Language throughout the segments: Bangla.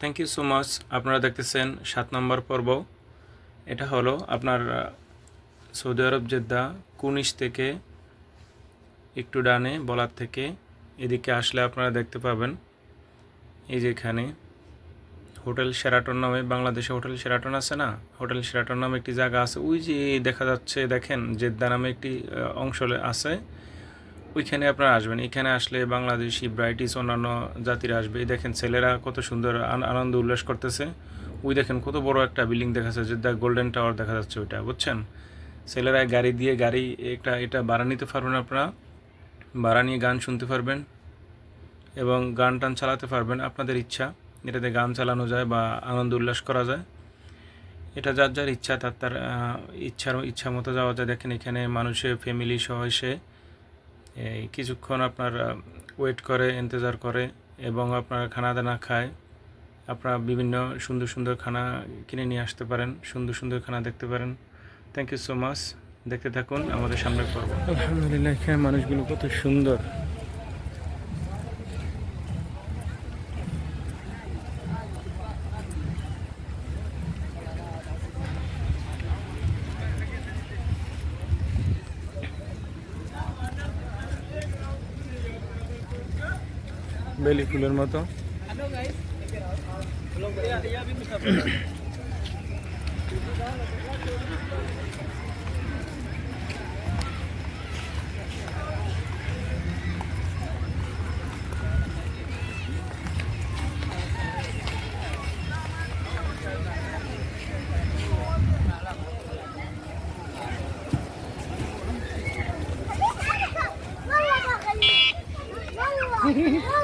থ্যাংক ইউ সো মাচ আপনারা দেখতেছেন সাত নম্বর পর্ব। এটা হলো আপনার সৌদি আরব জেদ্দা কুনিশ থেকে একটু ডানে, বলার থেকে এদিকে আসলে আপনারা দেখতে পাবেন, এই যে এখানে হোটেল সেরাটন নামে, বাংলাদেশে হোটেল সেরাটন আছে না? হোটেল সেরাটন নামে একটি জায়গা আছে, ওই যে দেখা যাচ্ছে, দেখেন জেদ্দা নামে একটি অংশ আছে। ওইখানে আপনারা আসবেন। এখানে আসলে বাংলাদেশি ব্রাইটিস অন্যান্য জাতিরা আসবে। দেখেন ছেলেরা কত সুন্দর আন- আনন্দ উল্লাস করতেছে। ওই দেখেন কত বড় একটা বিল্ডিং দেখা যাচ্ছে, যে দ্য গোল্ডেন টাওয়ার দেখা যাচ্ছে ওইটা, বুঝছেন? ছেলেরা গাড়ি দিয়ে গাড়ি, একটা, এটা ভাড়া নিতে পারবেন আপনারা। ভাড়া নিয়ে গান শুনতে পারবেন এবং গান টান চালাতে পারবেন আপনাদের ইচ্ছা। এটাতে গান চালানো যায় বা আনন্দ উল্লাস করা যায়। এটা যার যার ইচ্ছা, তার তার ইচ্ছার ইচ্ছা মতো যাওয়া যায়। দেখেন এখানে মানুষের ফ্যামিলি সহ এসে কিছুক্ষণ আপনার ওয়েট করে, ইন্তজার করে এবং আপনার খানা দানা খায়। আপনারা বিভিন্ন সুন্দর সুন্দর খানা কিনে নিয়ে আসতে পারেন, সুন্দর সুন্দর খানা দেখতে পারেন। থ্যাংক ইউ সো মাচ দেখতে থাকুন আমাদের সামনে পর্ব। আলহামদুলিল্লাহ, এখানে মানুষগুলো কত সুন্দর। বেলি ফুলের মতো Hehehe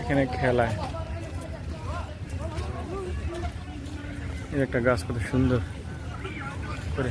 এখানে খেলায় এই একটা গাছ কত সুন্দর করে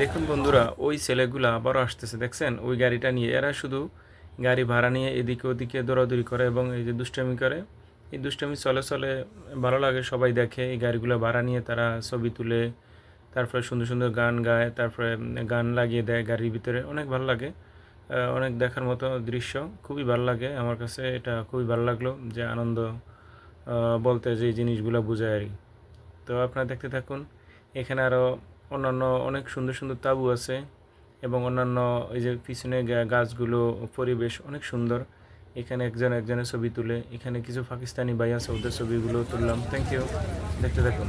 দেখুন বন্ধুরা, ওই ছেলেগুলা আবারও আসতেছে, দেখছেন? ওই গাড়িটা নিয়ে এরা শুধু গাড়ি ভাড়া নিয়ে এদিকে ওদিকে দৌড়াদৌড়ি করে এবং এই যে দুষ্টামি করে। এই দুষ্টামি চলে চলে ভালো লাগে, সবাই দেখে এই গাড়িগুলো ভাড়া নিয়ে তারা ছবি তুলে, তারপরে সুন্দর সুন্দর গান গায়, তারপরে গান লাগিয়ে দেয় গাড়ির ভিতরে। অনেক ভালো লাগে অনেক দেখার মতো দৃশ্য, খুবই ভালো লাগে। আমার কাছে এটা খুবই ভালো লাগল, যে আনন্দ বলতে যে জিনিসগুলো বোঝায় আর তো আপনারা দেখতে থাকুন, এখানে আরও অন্যান্য অনেক সুন্দর সুন্দর তাবু আছে এবং অন্যান্য এই যে পিছনে গাছগুলো, পরিবেশ অনেক সুন্দর। এখানে একজন একজনের ছবি তুলে, এখানে কিছু পাকিস্তানি ভাই আছে, ওদের ছবিগুলো তুললাম। থ্যাংক ইউ দেখতে থাকুন।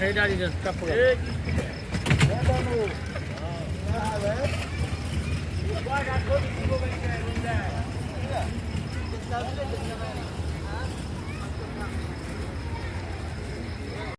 Hey, daddy, just couple of.